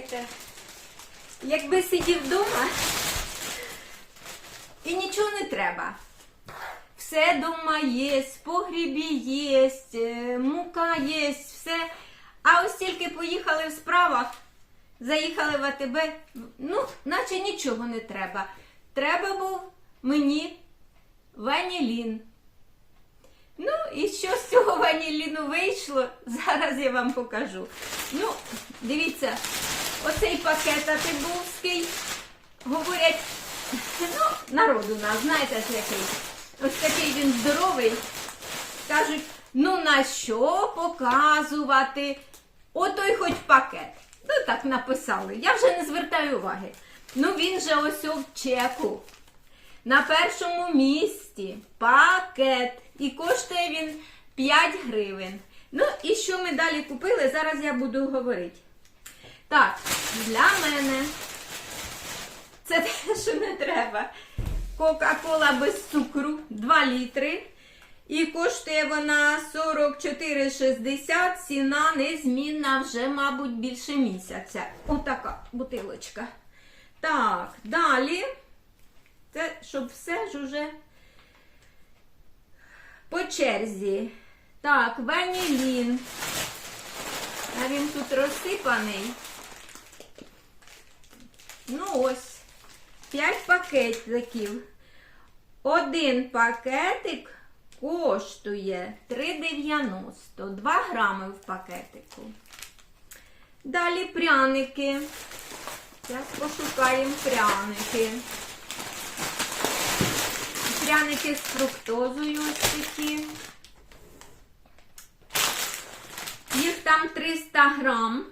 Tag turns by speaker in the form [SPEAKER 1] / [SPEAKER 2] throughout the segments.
[SPEAKER 1] Слухайте, якби сидів вдома і нічого не треба. Все дома є, в погрібі є, е, мука є, все. А ось тільки поїхали в справах, заїхали в АТБ, ну, наче нічого не треба. Треба був мені ванілін. Ну, і що з цього ваніліну вийшло, зараз я вам покажу. Ну, дивіться, оцей пакет атибовський, говорять, ну, народ у нас, знаєте який. Ось такий він здоровий. Кажуть, ну на що показувати? Отой хоч пакет. Ну так написали. Я вже не звертаю уваги. Ну він же ось в чеку. На першому місці пакет. І коштує він 5 гривень. Ну, і що ми далі купили, зараз я буду говорити. Так, для мене це те, що не треба. Кока-кола без цукру 2 літри. І коштує вона 44,60. Ціна незмінна вже, мабуть, більше місяця. Отака бутилочка. Так, далі. Це щоб все ж уже по черзі. Так, ванілін. А він тут розсипаний. Ну ось. 5 пакетиків. Один пакетик коштує 3,90. 2 грами в пакетику. Далі пряники. Зараз пошукаємо пряники. Пряники з фруктозою ось такі. Їх там 300 грам.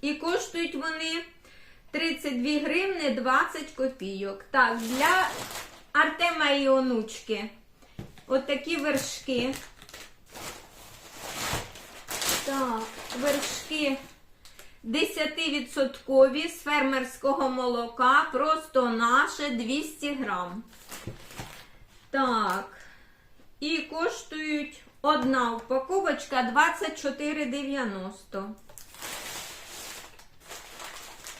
[SPEAKER 1] І коштують вони 32 гривни 20 копійок. Так, для Артема і онучки. От такі вершки. Так, вершки 10% з фермерського молока, просто наше 200 грам. Так. І коштують одна упаковочка 24,90.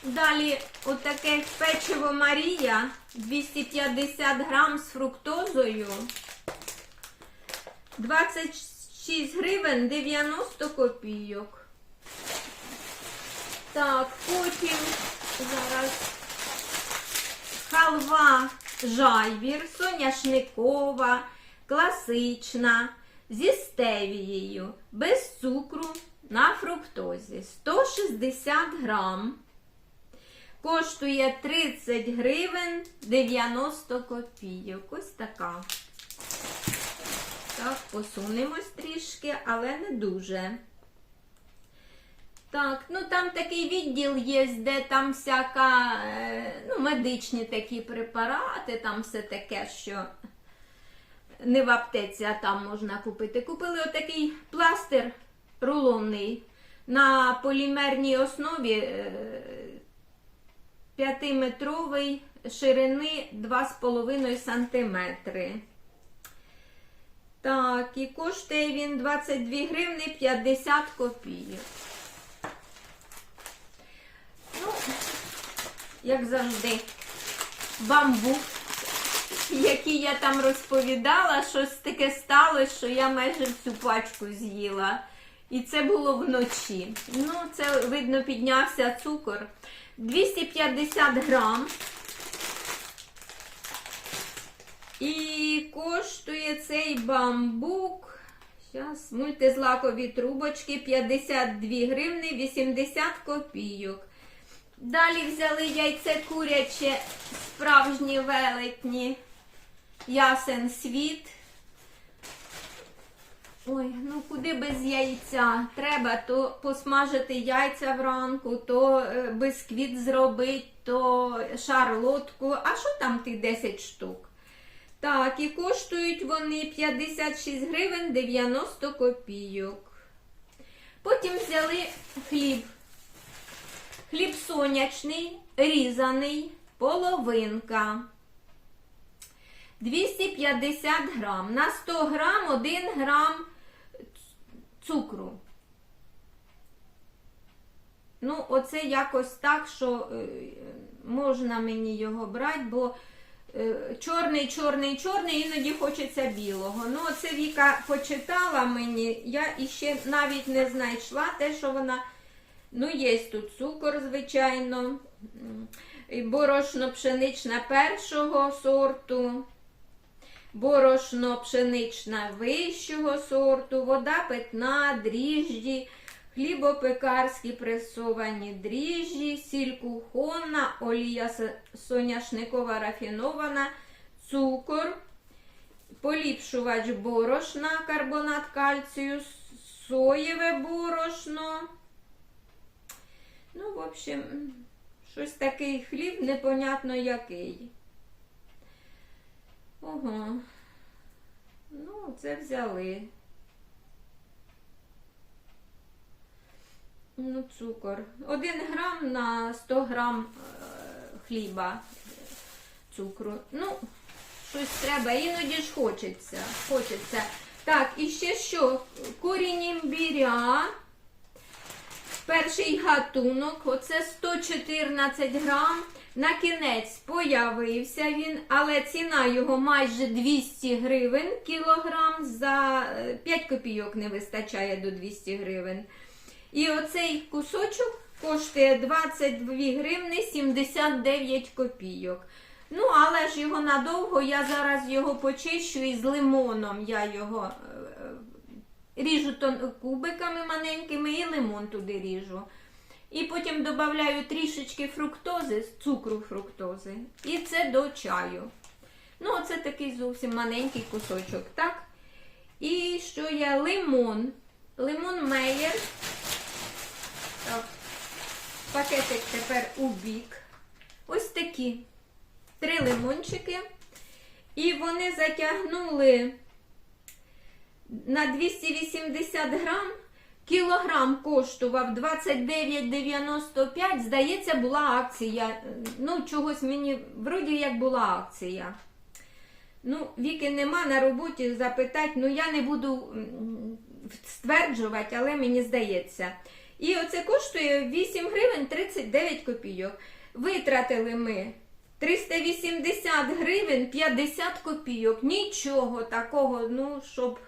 [SPEAKER 1] Далі отаке печиво Марія 250 грам з фруктозою. 26 гривень 90 копійок. Так, потім зараз халва жайвір, соняшникова, класична, зі стевією, без цукру на фруктозі. 160 грам. Коштує 30 гривень 90 копійок. Ось така. Так, посунемось трішки, але не дуже. Так, ну там такий відділ є, де там всяка, е, ну, медичні такі препарати, там все таке, що не в аптеці, а там можна купити. Купили отакий пластир рулонний на полімерній основі 5-метровий ширини 2,5 см. Так, і коштує він 22 гривни 50 копійок. Ну, як завжди, бамбук, який я там розповідала, щось таке сталося, що я майже всю пачку з'їла. І це було вночі. Ну, це, видно, піднявся цукор. 250 грам. І коштує цей бамбук. Зараз, мультизлакові трубочки 52 гривни 80 копійок. Далі взяли яйце куряче, справжні велетні, ясен світ. Ой, ну куди без яйця? Треба то посмажити яйця вранку, то е, бисквіт зробити, то шарлотку. А що там тих 10 штук? Так, і коштують вони 56 гривень 90 копійок. Потім взяли хліб. Хліб сонячний, різаний, половинка. 250 грам. На 100 грам 1 грам цукру. Ну, оце якось так, що е, можна мені його брати, бо е, чорний, чорний, чорний, іноді хочеться білого. Ну, оце Віка почитала мені, я іще навіть не знайшла те, що вона. Ну, є тут цукор, звичайно, борошно пшеничне першого сорту, борошно пшеничне вищого сорту, вода питна, дріжджі, хлібопекарські пресовані дріжджі, сіль кухонна, олія соняшникова рафінована, цукор, поліпшувач борошна, карбонат кальцію, соєве борошно. Ну, в общем, щось такий хліб, непонятно який. Ого. Ну, це взяли. Ну, цукор. Один грам на 100 грам е, хліба е, цукру. Ну, щось треба, іноді ж хочеться. Хочеться. Так, і ще що? Корінь імбіря. Перший гатунок, оце 114 грам. На кінець появився він, але ціна його майже 200 гривень кілограм. За е, 5 копійок не вистачає до 200 гривень. І оцей кусочок коштує 22 гривни 79 копійок. Ну, але ж його надовго, я зараз його почищу і з лимоном я його е, е, ріжу кубиками маленькими і лимон туди ріжу. І потім додаю трішечки фруктози, цукру фруктози. І це до чаю. Ну, оце такий зовсім маленький кусочок, так? І що є лимон. Лимон Мейер. Так. Пакетик тепер у бік. Ось такі три лимончики. І вони затягнули на 280 грам. Кілограм коштував 29,95. Здається, була акція. Ну, чогось мені, вроді як була акція. Ну, віки нема на роботі запитати, ну я не буду стверджувати, але мені здається. І оце коштує 8 гривень 39 копійок. Витратили ми 380 гривень 50 копійок. Нічого такого, ну, щоб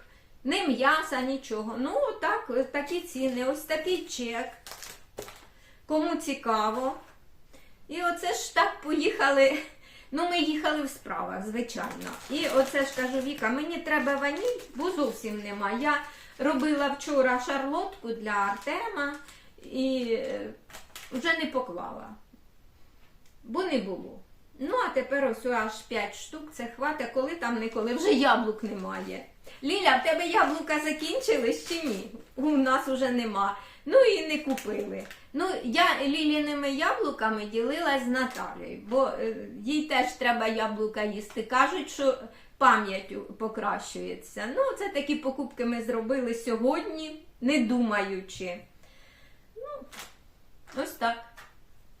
[SPEAKER 1] не м'яса, нічого. Ну, так, такі ціни, ось такий чек. Кому цікаво. І оце ж так поїхали. Ну, ми їхали в справах, звичайно. І оце ж кажу, Віка, мені треба ваніль, бо зовсім нема. Я робила вчора шарлотку для Артема і е, вже не поклала. Бо не було. Ну, а тепер ось аж 5 штук, це хватить, коли там не коли, вже яблук немає. Ліля, в тебе яблука закінчились чи ні? У нас вже нема. Ну і не купили. Ну, я ліліними яблуками ділилась з Наталією, бо е, їй теж треба яблука їсти. Кажуть, що пам'ять покращується. Ну, це такі покупки ми зробили сьогодні, не думаючи. Ну, ось так.